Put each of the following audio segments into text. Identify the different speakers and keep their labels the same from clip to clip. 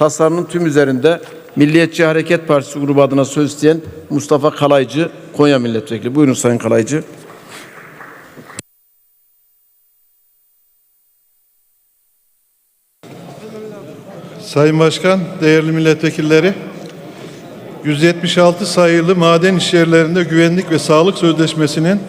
Speaker 1: tasarının tüm üzerinde Milliyetçi Hareket Partisi grubu adına söz isteyen Mustafa Kalaycı, Konya Milletvekili. Buyurun Sayın Kalaycı.
Speaker 2: Sayın Başkan, değerli milletvekilleri, 176 sayılı maden işyerlerinde güvenlik ve sağlık sözleşmesinin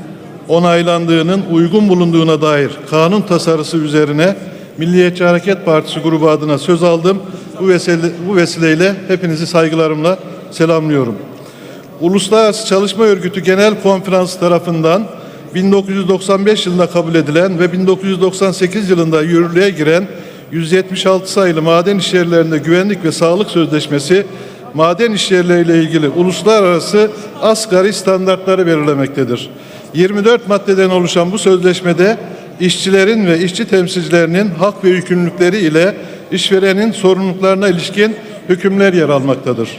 Speaker 2: onaylandığının uygun bulunduğuna dair kanun tasarısı üzerine Milliyetçi Hareket Partisi grubu adına söz aldım. Bu, vesile, bu vesileyle hepinizi saygılarımla selamlıyorum. Uluslararası Çalışma Örgütü Genel Konferansı tarafından 1995 yılında kabul edilen ve 1998 yılında yürürlüğe giren 176 sayılı maden işyerlerinde güvenlik ve sağlık sözleşmesi maden işyerleriyle ilgili uluslararası asgari standartları belirlemektedir. 24 maddeden oluşan bu sözleşmede işçilerin ve işçi temsilcilerinin hak ve yükümlülükleri ile işverenin sorumluluklarına ilişkin hükümler yer almaktadır.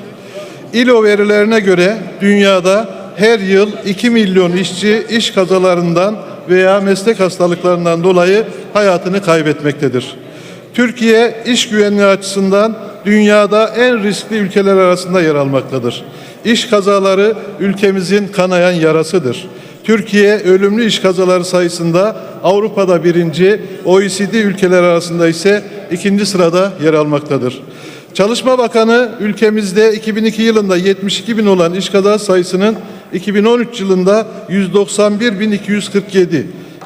Speaker 2: İLO verilerine göre dünyada her yıl 2 milyon işçi iş kazalarından veya meslek hastalıklarından dolayı hayatını kaybetmektedir. Türkiye iş güvenliği açısından dünyada en riskli ülkeler arasında yer almaktadır. İş kazaları ülkemizin kanayan yarasıdır. Türkiye ölümlü iş kazaları sayısında Avrupa'da birinci, OECD ülkeler arasında ise ikinci sırada yer almaktadır. Çalışma Bakanı ülkemizde 2002 yılında 72 bin olan iş kazası sayısının 2013 yılında 191.247,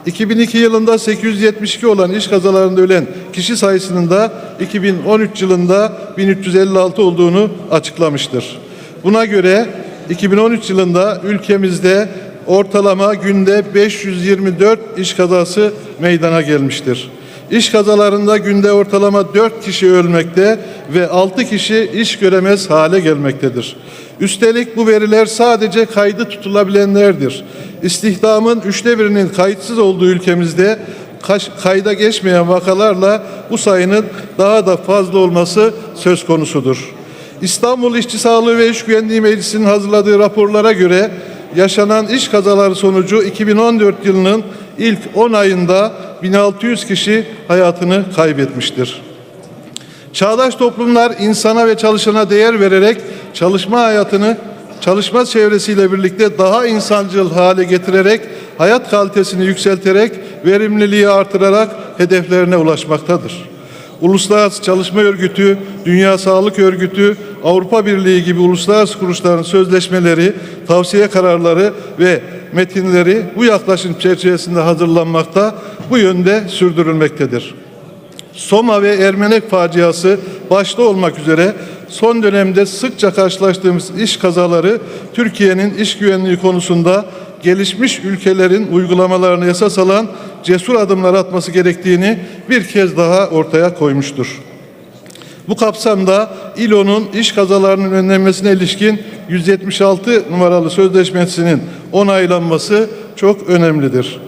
Speaker 2: 2002 yılında 872 olan iş kazalarında ölen kişi sayısının da 2013 yılında 1356 olduğunu açıklamıştır. Buna göre 2013 yılında ülkemizde ortalama günde 524 iş kazası meydana gelmiştir. İş kazalarında günde ortalama 4 kişi ölmekte ve 6 kişi iş göremez hale gelmektedir. Üstelik bu veriler sadece kaydı tutulabilenlerdir. İstihdamın üçte birinin kayıtsız olduğu ülkemizde kayda geçmeyen vakalarla bu sayının daha da fazla olması söz konusudur. İstanbul İşçi Sağlığı ve İş Güvenliği Meclisi'nin hazırladığı raporlara göre yaşanan iş kazaları sonucu 2014 yılının ilk 10 ayında 1600 kişi hayatını kaybetmiştir. Çağdaş toplumlar insana ve çalışana değer vererek çalışma hayatını çalışma çevresiyle birlikte daha insancıl hale getirerek hayat kalitesini yükselterek verimliliği artırarak hedeflerine ulaşmaktadır. Uluslararası Çalışma Örgütü, Dünya Sağlık Örgütü, Avrupa Birliği gibi uluslararası kuruluşların sözleşmeleri, tavsiye kararları ve metinleri bu yaklaşım çerçevesinde hazırlanmakta, bu yönde sürdürülmektedir. Soma ve Ermenek faciası başta olmak üzere son dönemde sıkça karşılaştığımız iş kazaları Türkiye'nin iş güvenliği konusunda gelişmiş ülkelerin uygulamalarını esas alan cesur adımlar atması gerektiğini bir kez daha ortaya koymuştur. Bu kapsamda İLO'nun iş kazalarının önlenmesine ilişkin 176 numaralı sözleşmesinin onaylanması çok önemlidir.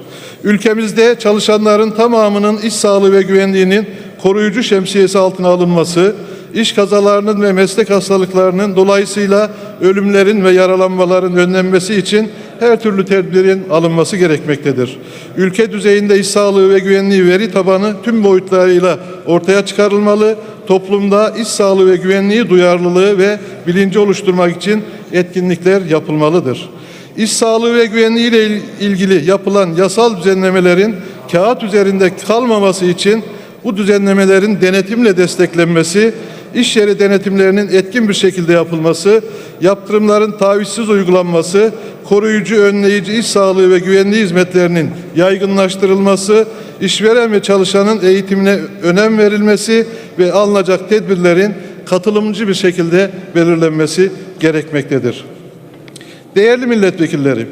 Speaker 2: Ülkemizde çalışanların tamamının iş sağlığı ve güvenliğinin koruyucu şemsiyesi altına alınması, iş kazalarının ve meslek hastalıklarının dolayısıyla ölümlerin ve yaralanmaların önlenmesi için her türlü tedbirin alınması gerekmektedir. Ülke düzeyinde iş sağlığı ve güvenliği veri tabanı tüm boyutlarıyla ortaya çıkarılmalı, toplumda iş sağlığı ve güvenliği duyarlılığı ve bilinci oluşturmak için etkinlikler yapılmalıdır. İş sağlığı ve güvenliği ile ilgili yapılan yasal düzenlemelerin kağıt üzerinde kalmaması için bu düzenlemelerin denetimle desteklenmesi, iş yeri denetimlerinin etkin bir şekilde yapılması, yaptırımların tavizsiz uygulanması, koruyucu, önleyici iş sağlığı ve güvenliği hizmetlerinin yaygınlaştırılması, işveren ve çalışanın eğitimine önem verilmesi ve alınacak tedbirlerin katılımcı bir şekilde belirlenmesi gerekmektedir. Değerli milletvekilleri,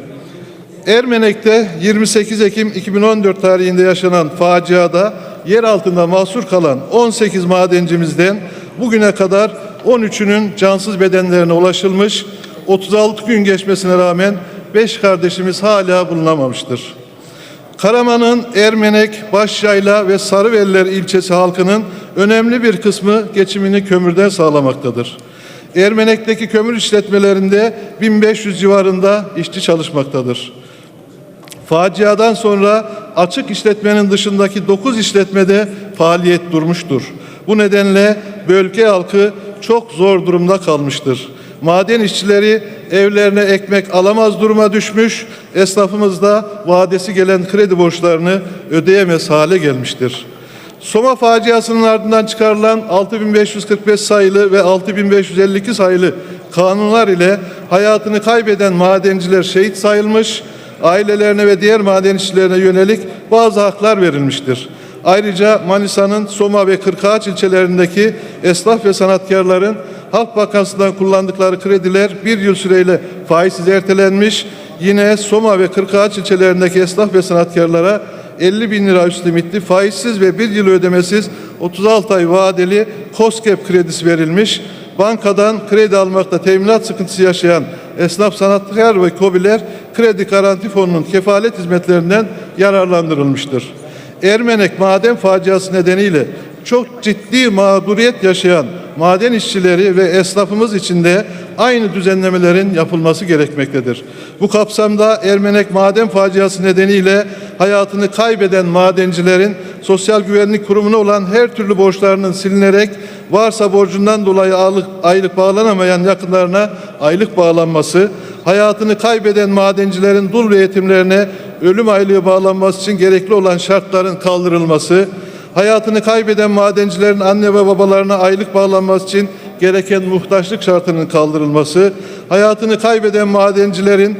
Speaker 2: Ermenek'te 28 Ekim 2014 tarihinde yaşanan faciada yer altında mahsur kalan 18 madencimizden bugüne kadar 13'ünün cansız bedenlerine ulaşılmış, 36 gün geçmesine rağmen 5 kardeşimiz hala bulunamamıştır. Karaman'ın Ermenek, Başyayla ve Sarıveller ilçesi halkının önemli bir kısmı geçimini kömürden sağlamaktadır. Ermenek'teki kömür işletmelerinde 1500 civarında işçi çalışmaktadır. Faciadan sonra açık işletmenin dışındaki 9 işletmede faaliyet durmuştur. Bu nedenle bölge halkı çok zor durumda kalmıştır. Maden işçileri evlerine ekmek alamaz duruma düşmüş, esnafımız da vadesi gelen kredi borçlarını ödeyemez hale gelmiştir. Soma faciasının ardından çıkarılan 6545 sayılı ve 6552 sayılı kanunlar ile hayatını kaybeden madenciler şehit sayılmış, ailelerine ve diğer maden işçilerine yönelik bazı haklar verilmiştir. Ayrıca Manisa'nın Soma ve Kırkağaç ilçelerindeki esnaf ve sanatkarların Halk Bankası'ndan kullandıkları krediler bir yıl süreyle faizsiz ertelenmiş. Yine Soma ve Kırkağaç ilçelerindeki esnaf ve sanatkarlara 50 bin lira üst limitli faizsiz ve bir yıl ödemesiz 36 ay vadeli KOSGEB kredisi verilmiş. Bankadan kredi almakta teminat sıkıntısı yaşayan esnaf sanatkar ve KOBİ'ler kredi garanti fonunun kefalet hizmetlerinden yararlandırılmıştır. Ermenek maden faciası nedeniyle çok ciddi mağduriyet yaşayan maden işçileri ve esnafımız için de aynı düzenlemelerin yapılması gerekmektedir. Bu kapsamda Ermenek maden faciası nedeniyle hayatını kaybeden madencilerin Sosyal Güvenlik Kurumu'na olan her türlü borçlarının silinerek varsa borcundan dolayı aylık, aylık bağlanamayan yakınlarına aylık bağlanması, hayatını kaybeden madencilerin dul ve yetimlerine ölüm aylığı bağlanması için gerekli olan şartların kaldırılması, hayatını kaybeden madencilerin anne ve babalarına aylık bağlanması için gereken muhtaçlık şartının kaldırılması, hayatını kaybeden madencilerin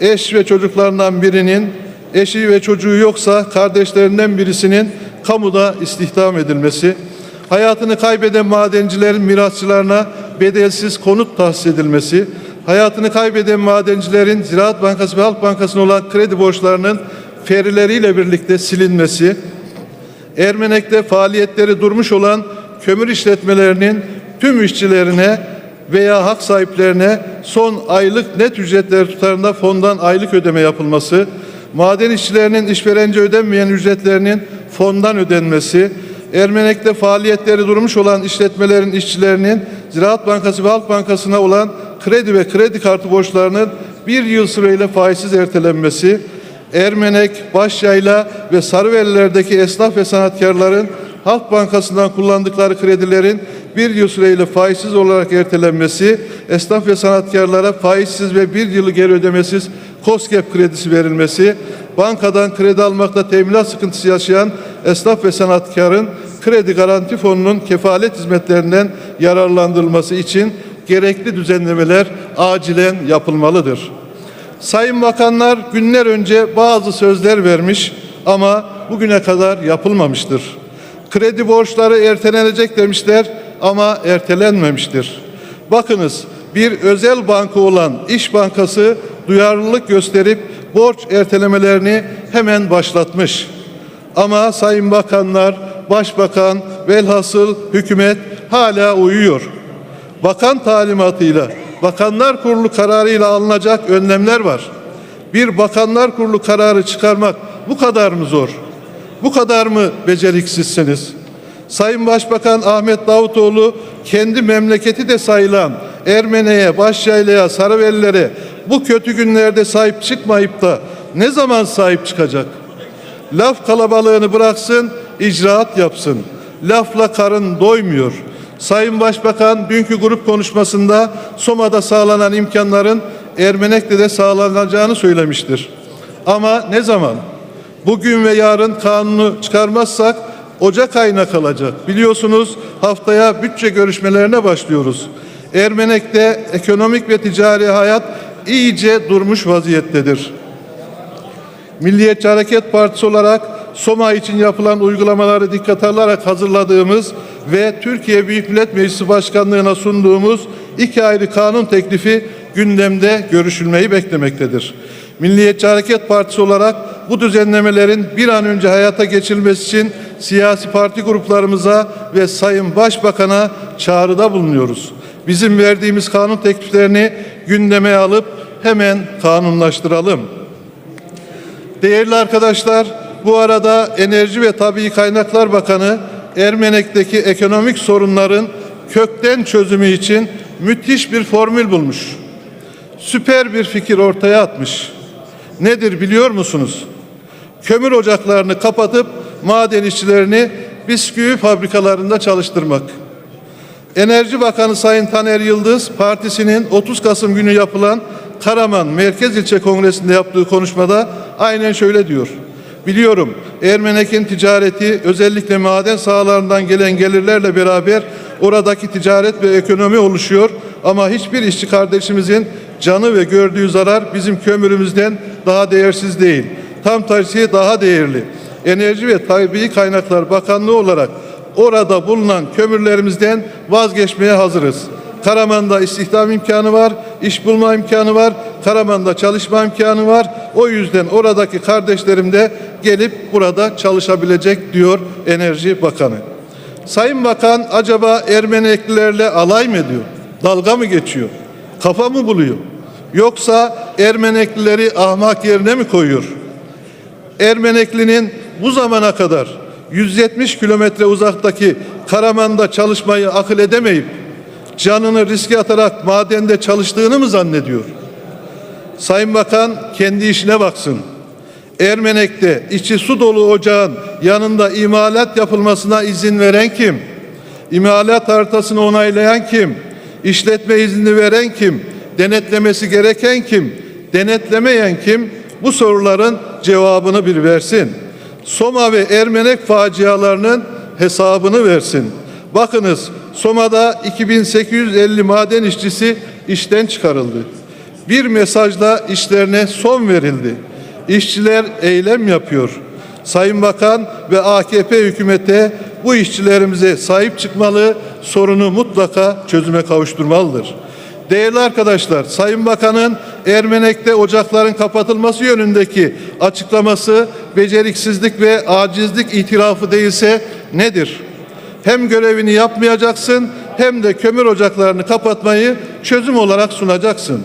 Speaker 2: eş ve çocuklarından birinin eşi ve çocuğu yoksa kardeşlerinden birisinin kamuda istihdam edilmesi, hayatını kaybeden madencilerin mirasçılarına bedelsiz konut tahsis edilmesi, hayatını kaybeden madencilerin Ziraat Bankası ve Halk Bankası'na olan kredi borçlarının ferileriyle birlikte silinmesi, Ermenek'te faaliyetleri durmuş olan kömür işletmelerinin tüm işçilerine veya hak sahiplerine son aylık net ücretleri tutarında fondan aylık ödeme yapılması, maden işçilerinin işverence ödenmeyen ücretlerinin fondan ödenmesi, Ermenek'te faaliyetleri durmuş olan işletmelerin işçilerinin Ziraat Bankası ve Halk Bankası'na olan kredi ve kredi kartı borçlarının bir yıl süreyle faizsiz ertelenmesi, Ermenek, Başyayla ve Sarıveliler'deki esnaf ve sanatkarların Halk Bankası'ndan kullandıkları kredilerin bir yıl süreyle faizsiz olarak ertelenmesi, esnaf ve sanatkarlara faizsiz ve bir yılı geri ödemesiz KOSGEB kredisi verilmesi, bankadan kredi almakta teminat sıkıntısı yaşayan esnaf ve sanatkarın kredi garanti fonunun kefalet hizmetlerinden yararlandırılması için gerekli düzenlemeler acilen yapılmalıdır. Sayın bakanlar günler önce bazı sözler vermiş ama bugüne kadar yapılmamıştır. Kredi borçları ertelenecek demişler ama ertelenmemiştir. Bakınız bir özel banka olan İş Bankası duyarlılık gösterip borç ertelemelerini hemen başlatmış. Ama sayın bakanlar, başbakan, velhasıl hükümet hala uyuyor. Bakan talimatıyla, bakanlar kurulu kararıyla alınacak önlemler var. Bir bakanlar kurulu kararı çıkarmak bu kadar mı zor? Bu kadar mı beceriksizsiniz? Sayın Başbakan Ahmet Davutoğlu kendi memleketi de sayılan Ermene'ye, Başyayla'ya, Sarıvelilere bu kötü günlerde sahip çıkmayıp da ne zaman sahip çıkacak? Laf kalabalığını bıraksın, icraat yapsın. Lafla karın doymuyor. Sayın Başbakan dünkü grup konuşmasında Soma'da sağlanan imkanların Ermenek'te de sağlanacağını söylemiştir. Ama ne zaman? Bugün ve yarın kanunu çıkarmazsak Ocak ayına kalacak. Biliyorsunuz haftaya bütçe görüşmelerine başlıyoruz. Ermenek'te ekonomik ve ticari hayat iyice durmuş vaziyettedir. Milliyetçi Hareket Partisi olarak Soma için yapılan uygulamaları dikkate alarak hazırladığımız ve Türkiye Büyük Millet Meclisi Başkanlığı'na sunduğumuz iki ayrı kanun teklifi gündemde görüşülmeyi beklemektedir. Milliyetçi Hareket Partisi olarak bu düzenlemelerin bir an önce hayata geçirilmesi için siyasi parti gruplarımıza ve Sayın Başbakan'a çağrıda bulunuyoruz. Bizim verdiğimiz kanun tekliflerini gündeme alıp hemen kanunlaştıralım. Değerli arkadaşlar, bu arada Enerji ve Tabii Kaynaklar Bakanı Ermenek'teki ekonomik sorunların kökten çözümü için müthiş bir formül bulmuş. Süper bir fikir ortaya atmış. Nedir biliyor musunuz? Kömür ocaklarını kapatıp maden işçilerini bisküvi fabrikalarında çalıştırmak. Enerji Bakanı Sayın Taner Yıldız, partisinin 30 Kasım günü yapılan Karaman Merkez İlçe Kongresi'nde yaptığı konuşmada aynen şöyle diyor. Biliyorum Ermenek'in ticareti özellikle maden sahalarından gelen gelirlerle beraber oradaki ticaret ve ekonomi oluşuyor. Ama hiçbir işçi kardeşimizin canı ve gördüğü zarar bizim kömürümüzden daha değersiz değil. Tam tersi daha değerli. Enerji ve Tabii Kaynaklar Bakanlığı olarak orada bulunan kömürlerimizden vazgeçmeye hazırız. Karaman'da istihdam imkanı var, iş bulma imkanı var, Karaman'da çalışma imkanı var. O yüzden oradaki kardeşlerim de gelip burada çalışabilecek diyor Enerji Bakanı. Sayın Bakan acaba Ermeneklilerle alay mı ediyor? Dalga mı geçiyor? Kafa mı buluyor? Yoksa Ermeneklileri ahmak yerine mi koyuyor? Ermenekli'nin bu zamana kadar 170 kilometre uzaktaki Karaman'da çalışmayı akıl edemeyip canını riske atarak madende çalıştığını mı zannediyor? Sayın Bakan kendi işine baksın. Ermenek'te içi su dolu ocağın yanında imalat yapılmasına izin veren kim? İmalat haritasını onaylayan kim? İşletme izni veren kim? Denetlemesi gereken kim? Denetlemeyen kim? Bu soruların cevabını bir versin. Soma ve Ermenek facialarının hesabını versin. Bakınız Soma'da 2850 maden işçisi işten çıkarıldı. Bir mesajla işlerine son verildi. İşçiler eylem yapıyor. Sayın Bakan ve AKP hükümete bu işçilerimize sahip çıkmalı, sorunu mutlaka çözüme kavuşturmalıdır. Değerli arkadaşlar, Sayın Bakan'ın Ermenek'te ocakların kapatılması yönündeki açıklaması beceriksizlik ve acizlik itirafı değilse nedir? Hem görevini yapmayacaksın hem de kömür ocaklarını kapatmayı çözüm olarak sunacaksın.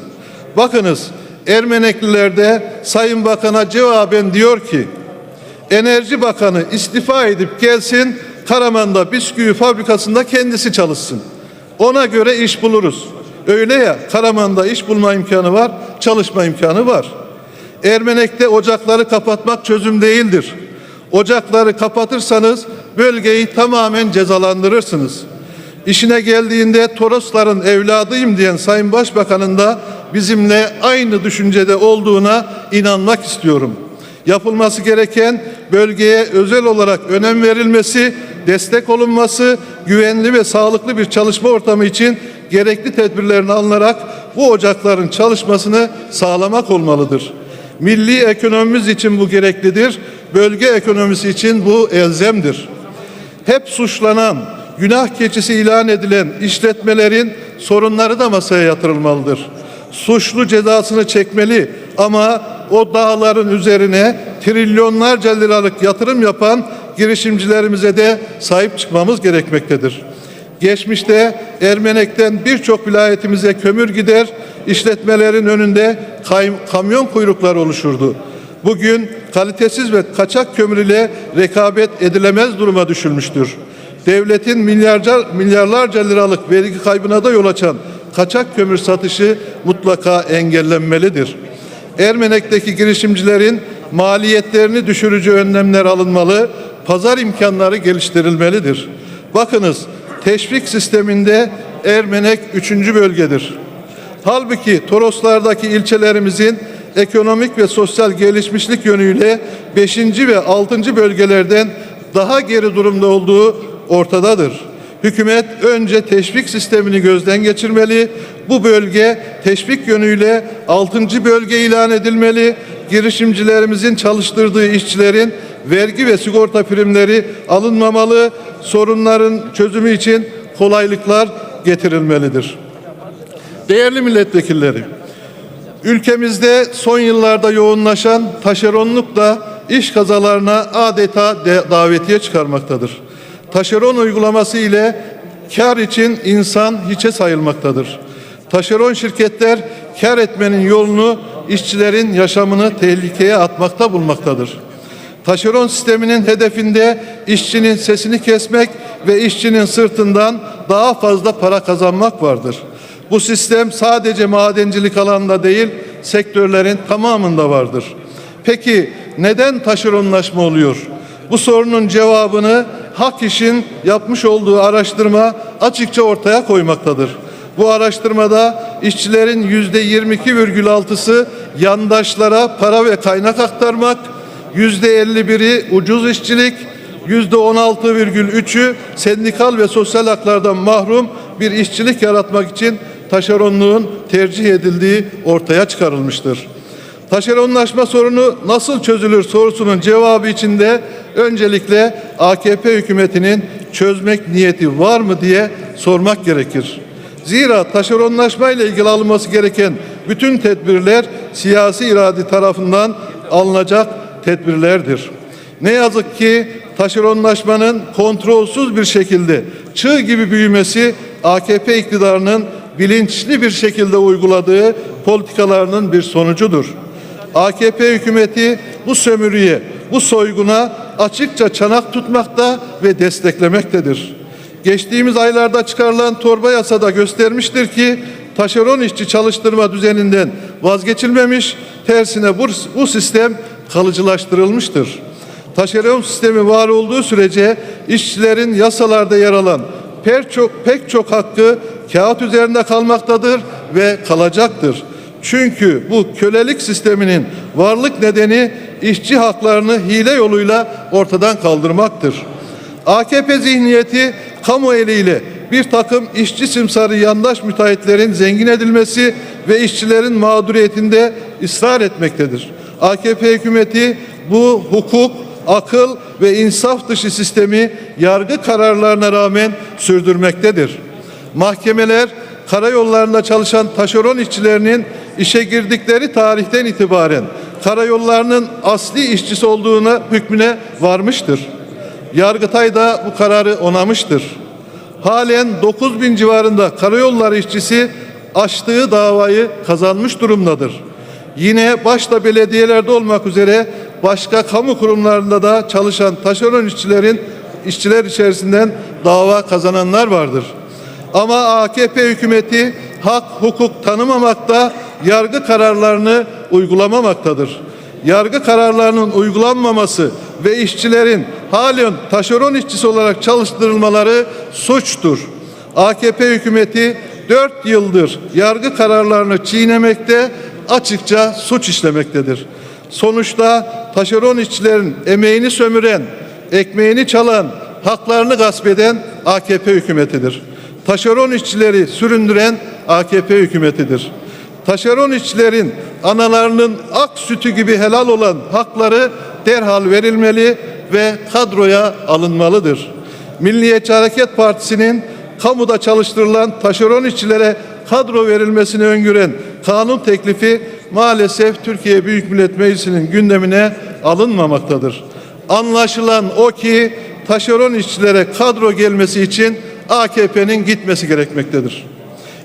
Speaker 2: Bakınız Ermenekliler de Sayın Bakan'a cevaben diyor ki Enerji Bakanı istifa edip gelsin Karaman'da bisküvi fabrikasında kendisi çalışsın. Ona göre iş buluruz. Öyle ya Karaman'da iş bulma imkanı var, çalışma imkanı var. Ermenek'te ocakları kapatmak çözüm değildir. Ocakları kapatırsanız bölgeyi tamamen cezalandırırsınız. İşine geldiğinde Torosların evladıyım diyen Sayın Başbakan'ın da bizimle aynı düşüncede olduğuna inanmak istiyorum. Yapılması gereken bölgeye özel olarak önem verilmesi, destek olunması, güvenli ve sağlıklı bir çalışma ortamı için gerekli tedbirlerin alınarak bu ocakların çalışmasını sağlamak olmalıdır. Milli ekonomimiz için bu gereklidir. Bölge ekonomisi için bu elzemdir. Hep suçlanan, günah keçisi ilan edilen işletmelerin sorunları da masaya yatırılmalıdır. Suçlu cezasını çekmeli ama o dağların üzerine trilyonlarca liralık yatırım yapan girişimcilerimize de sahip çıkmamız gerekmektedir. Geçmişte Ermenek'ten birçok vilayetimize kömür gider, işletmelerin önünde kamyon kuyrukları oluşurdu. Bugün kalitesiz ve kaçak kömür ile rekabet edilemez duruma düşülmüştür. Devletin milyarca, milyarlarca liralık vergi kaybına da yol açan kaçak kömür satışı mutlaka engellenmelidir. Ermenek'teki girişimcilerin maliyetlerini düşürücü önlemler alınmalı, pazar imkanları geliştirilmelidir. Bakınız teşvik sisteminde Ermenek üçüncü bölgedir. Halbuki Toroslardaki ilçelerimizin ekonomik ve sosyal gelişmişlik yönüyle 5. ve 6. bölgelerden daha geri durumda olduğu ortadadır. Hükümet önce teşvik sistemini gözden geçirmeli. Bu bölge teşvik yönüyle 6. bölge ilan edilmeli. Girişimcilerimizin çalıştırdığı işçilerin vergi ve sigorta primleri alınmamalı. Sorunların çözümü için kolaylıklar getirilmelidir. Değerli milletvekilleri, ülkemizde son yıllarda yoğunlaşan taşeronluk da iş kazalarına adeta de- davetiye çıkarmaktadır. Taşeron uygulaması ile kar için insan hiçe sayılmaktadır. Taşeron şirketler kar etmenin yolunu işçilerin yaşamını tehlikeye atmakta bulmaktadır. Taşeron sisteminin hedefinde işçinin sesini kesmek ve işçinin sırtından daha fazla para kazanmak vardır. Bu sistem sadece madencilik alanında değil, sektörlerin tamamında vardır. Peki neden taşeronlaşma oluyor? Bu sorunun cevabını Hak İş'in yapmış olduğu araştırma açıkça ortaya koymaktadır. Bu araştırmada işçilerin yüzde 22,6'sı yandaşlara para ve kaynak aktarmak, yüzde 51'i ucuz işçilik, yüzde 16,3'ü sendikal ve sosyal haklardan mahrum bir işçilik yaratmak için taşeronluğun tercih edildiği ortaya çıkarılmıştır. Taşeronlaşma sorunu nasıl çözülür sorusunun cevabı içinde öncelikle AKP hükümetinin çözmek niyeti var mı diye sormak gerekir. Zira taşeronlaşma ile ilgili alınması gereken bütün tedbirler siyasi irade tarafından alınacak tedbirlerdir. Ne yazık ki taşeronlaşmanın kontrolsüz bir şekilde çığ gibi büyümesi AKP iktidarının bilinçli bir şekilde uyguladığı politikalarının bir sonucudur. AKP hükümeti bu sömürüye, bu soyguna açıkça çanak tutmakta ve desteklemektedir. Geçtiğimiz aylarda çıkarılan torba yasada göstermiştir ki taşeron işçi çalıştırma düzeninden vazgeçilmemiş, tersine bu, bu sistem kalıcılaştırılmıştır. Taşeron sistemi var olduğu sürece işçilerin yasalarda yer alan pek çok pek çok hakkı kağıt üzerinde kalmaktadır ve kalacaktır. Çünkü bu kölelik sisteminin varlık nedeni işçi haklarını hile yoluyla ortadan kaldırmaktır. AKP zihniyeti kamu eliyle bir takım işçi simsarı yandaş müteahhitlerin zengin edilmesi ve işçilerin mağduriyetinde ısrar etmektedir. AKP hükümeti bu hukuk, akıl ve insaf dışı sistemi yargı kararlarına rağmen sürdürmektedir. Mahkemeler karayollarında çalışan taşeron işçilerinin işe girdikleri tarihten itibaren karayollarının asli işçisi olduğuna hükmüne varmıştır. Yargıtay da bu kararı onamıştır. Halen 9 bin civarında karayolları işçisi açtığı davayı kazanmış durumdadır. Yine başta belediyelerde olmak üzere başka kamu kurumlarında da çalışan taşeron işçilerin işçiler içerisinden dava kazananlar vardır. Ama AKP hükümeti hak hukuk tanımamakta, yargı kararlarını uygulamamaktadır. Yargı kararlarının uygulanmaması ve işçilerin halen taşeron işçisi olarak çalıştırılmaları suçtur. AKP hükümeti 4 yıldır yargı kararlarını çiğnemekte, açıkça suç işlemektedir. Sonuçta taşeron işçilerin emeğini sömüren, ekmeğini çalan, haklarını gasp eden AKP hükümetidir. Taşeron işçileri süründüren AKP hükümetidir. Taşeron işçilerin analarının ak sütü gibi helal olan hakları derhal verilmeli ve kadroya alınmalıdır. Milliyetçi Hareket Partisi'nin kamuda çalıştırılan taşeron işçilere kadro verilmesini öngören kanun teklifi maalesef Türkiye Büyük Millet Meclisi'nin gündemine alınmamaktadır. Anlaşılan o ki taşeron işçilere kadro gelmesi için AKP'nin gitmesi gerekmektedir.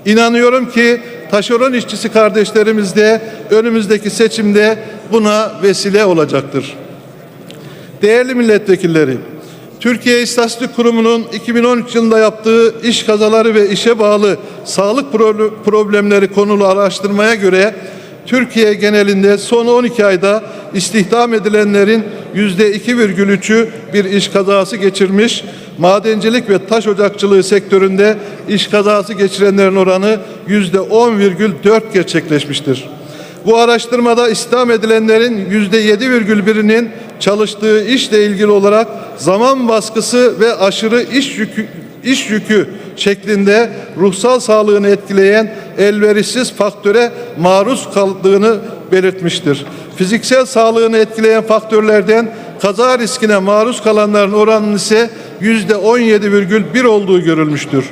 Speaker 2: İnanıyorum ki taşeron işçisi kardeşlerimiz de önümüzdeki seçimde buna vesile olacaktır. Değerli milletvekilleri, Türkiye İstatistik Kurumu'nun 2013 yılında yaptığı iş kazaları ve işe bağlı sağlık pro- problemleri konulu araştırmaya göre Türkiye genelinde son 12 ayda istihdam edilenlerin %2,3'ü bir iş kazası geçirmiş, madencilik ve taş ocakçılığı sektöründe iş kazası geçirenlerin oranı %10,4 gerçekleşmiştir. Bu araştırmada istihdam edilenlerin yüzde 7,1'inin çalıştığı işle ilgili olarak zaman baskısı ve aşırı iş yükü, iş yükü şeklinde ruhsal sağlığını etkileyen elverişsiz faktöre maruz kaldığını belirtmiştir. Fiziksel sağlığını etkileyen faktörlerden kaza riskine maruz kalanların oranının ise yüzde 17,1 olduğu görülmüştür.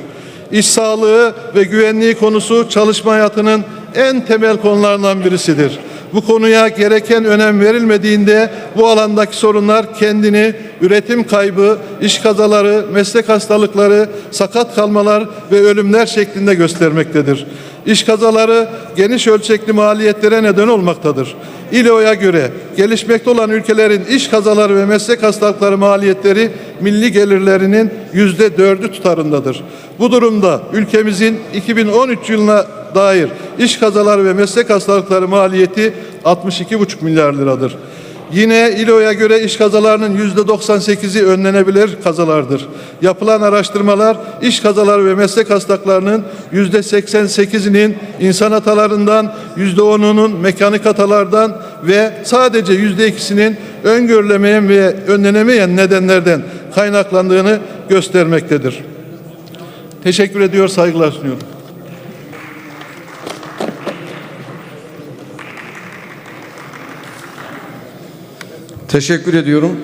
Speaker 2: İş sağlığı ve güvenliği konusu çalışma hayatının en temel konularından birisidir. Bu konuya gereken önem verilmediğinde bu alandaki sorunlar kendini üretim kaybı, iş kazaları, meslek hastalıkları, sakat kalmalar ve ölümler şeklinde göstermektedir. İş kazaları geniş ölçekli maliyetlere neden olmaktadır. İLO'ya göre gelişmekte olan ülkelerin iş kazaları ve meslek hastalıkları maliyetleri milli gelirlerinin yüzde dördü tutarındadır. Bu durumda ülkemizin 2013 yılına dair iş kazaları ve meslek hastalıkları maliyeti 62,5 milyar liradır. Yine İLO'ya göre iş kazalarının yüzde 98'i önlenebilir kazalardır. Yapılan araştırmalar iş kazaları ve meslek hastalıklarının yüzde 88'inin insan hatalarından, yüzde 10'unun mekanik hatalardan ve sadece yüzde ikisinin öngörülemeyen ve önlenemeyen nedenlerden kaynaklandığını göstermektedir. Teşekkür ediyor, saygılar sunuyorum.
Speaker 1: Teşekkür ediyorum.